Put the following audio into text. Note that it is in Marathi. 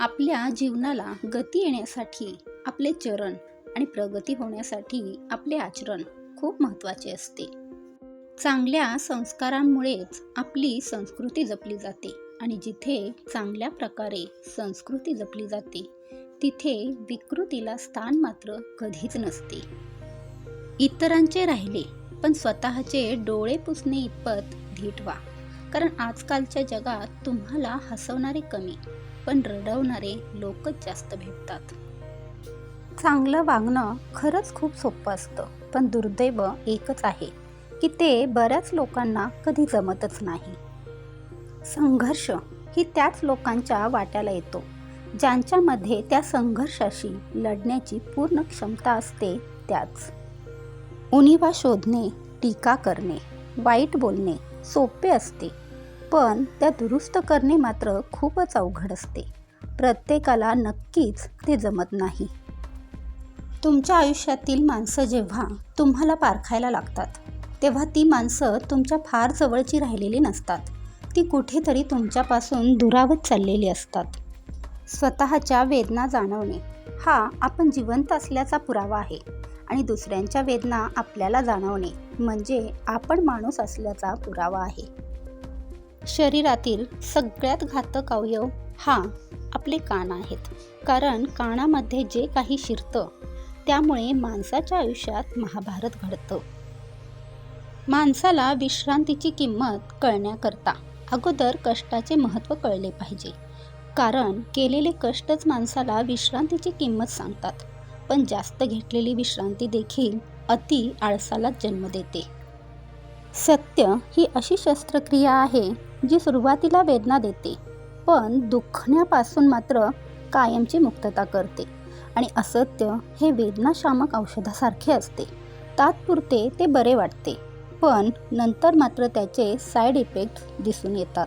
आपल्या जीवनाला गती येण्यासाठी आपले चरण आणि प्रगती होण्यासाठी आपले आचरण खूप महत्त्वाचे असते. चांगल्या संस्कारांमुळेच आपली संस्कृती जपली जाते आणि जिथे चांगल्या प्रकारे संस्कृती जपली जाते तिथे विकृतीला स्थान मात्र कधीच नसते. इतरांचे राहिले पण स्वतःचे डोळे पुसणे इतपत धीट व्हा. कारण आजकालच्या जगात तुम्हाला हसवणारे कमी पण रडवणारे लोकच जास्त भेटतात. चांगलं वागणं खरंच खूप सोपं असतं पण दुर्दैव एकच आहे की ते बऱ्याच लोकांना कधी जमतच नाही. संघर्ष ही त्याच लोकांच्या वाट्याला येतो ज्यांच्यामध्ये त्या संघर्षाशी लढण्याची पूर्ण क्षमता असते त्याच. उणिवा शोधणे टीका करणे वाईट बोलणे सोपे असते. पण त्या दुरुस्त करणे मात्र खूपच अवघड असते. प्रत्येकाला नक्कीच ते जमत नाही. तुमच्या आयुष्यातील माणसं जेव्हा तुम्हाला पारखायला लागतात तेव्हा ती माणसं तुमच्या फार जवळची राहिलेली नसतात. ती कुठेतरी तुमच्यापासून दुरावत चाललेली असतात. स्वतःच्या वेदना जाणवणे हा आपण जिवंत असल्याचा पुरावा आहे आणि दुसऱ्यांच्या वेदना आपल्याला जाणवणे म्हणजे आपण माणूस असल्याचा पुरावा आहे. शरीरातील सगळ्यात घातक अवयव हा आपले कान आहेत. कारण कानामध्ये जे काही शिरतं त्यामुळे माणसाच्या आयुष्यात महाभारत घडतं. माणसाला विश्रांतीची किंमत कळण्याकरता अगोदर कष्टाचे महत्त्व कळले पाहिजे. कारण केलेले कष्टच माणसाला विश्रांतीची किंमत सांगतात. पण जास्त घेतलेली विश्रांती देखील अति आळसालाच जन्म देते. सत्य ही अशी शस्त्रक्रिया आहे जी सुरुवातीला वेदना देते पण दुखण्यापासून मात्र कायमची मुक्तता करते आणि असत्य हे वेदनाशामक औषधासारखे असते. तात्पुरते ते बरे वाटते पण नंतर मात्र त्याचे साईड इफेक्ट दिसून येतात.